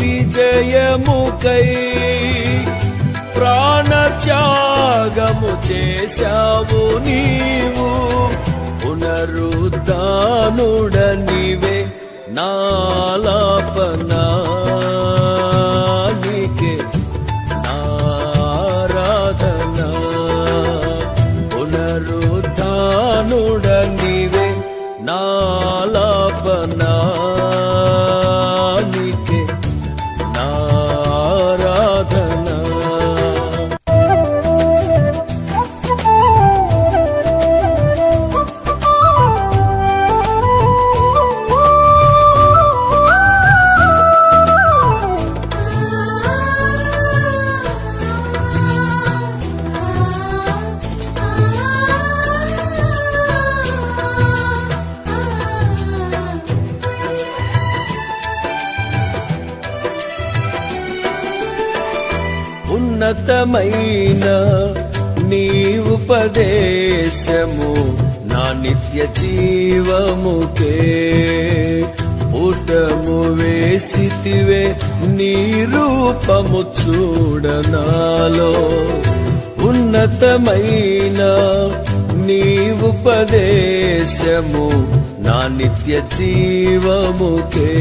విజయముకై ప్రాణ త్యాగము చేశావు నీవు. పునరుద్ధానుడ నీవే పునరుద్ధానుడనివే నా ఉన్నతమైన నీ ఉపదేశము నా నిత్య జీవముకే. పుటము వేసితివే నీ రూపము చూడనాలో. ఉన్నతమైన నీ ఉపదేశము నా నిత్య జీవముకే.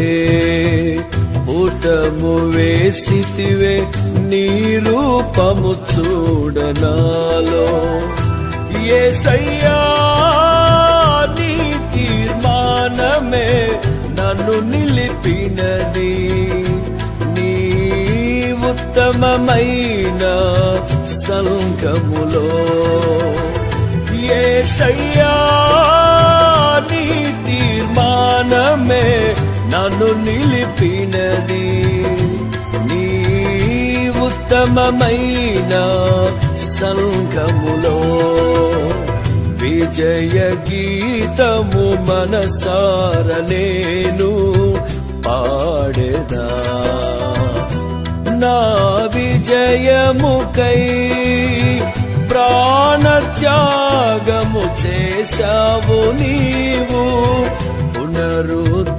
పుటము వేసితివే నీ రూపము చూడనాలో. ఏ నీ తీర్మానమే నన్ను నిలిపినది. నీ ఉత్తమమైన సంఘములో. ఏ సయ్యా నన్ను నిలిపినది నీ ఉత్తమమైన సంఘములో విజయ గీతము మనసార నేను పాడేదా. నా విజయముకై ప్రాణత్యాగము చేశావు నీవు. పునరుద్ధ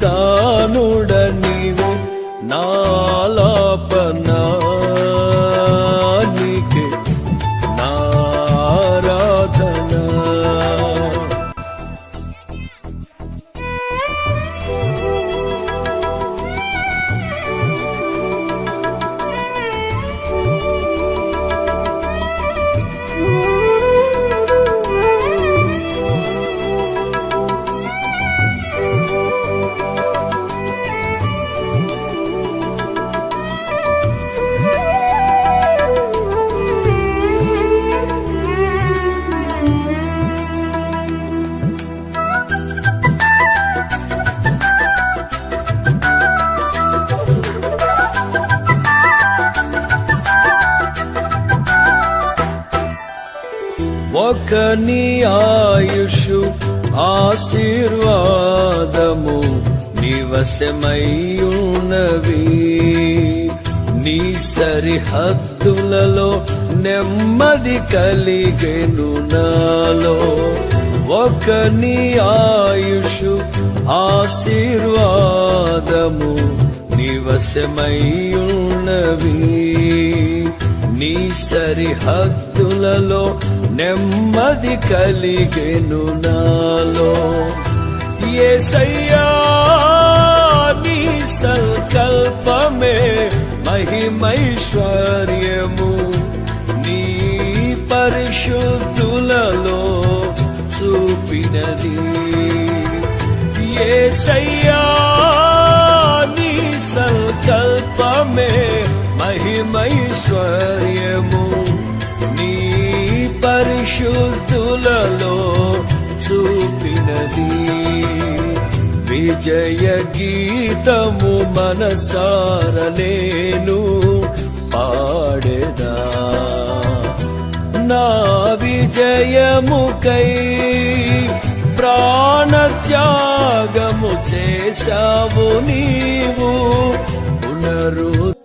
ఒక నీ ఆయుషు ఆశీర్వాదము నివసమయ్యున్నవి నీ సరిహద్దులలో నెమ్మది కలిగెను నాలో. ఒక నీ ఆయుషు ఆశీర్వాదము నివసమయ్యున్నవి నీ సరిహద్దులలో నెమ్మది కలిగెను నాలో. ఏసయ్యా నీ సంకల్పమే మహిమైశ్వర్యము. నీ పరిశుద్ధులలో చూపినది. ఏసయ్యా నీ సంకల్పమే మహిమైశ్వర్యము నీ పరిశుద్ధులలో చూపినది. విజయ గీతము మనసార నేను పాడేదా. నా విజయముకై ప్రాణత్యాగము చేశావు నీవు. పునరు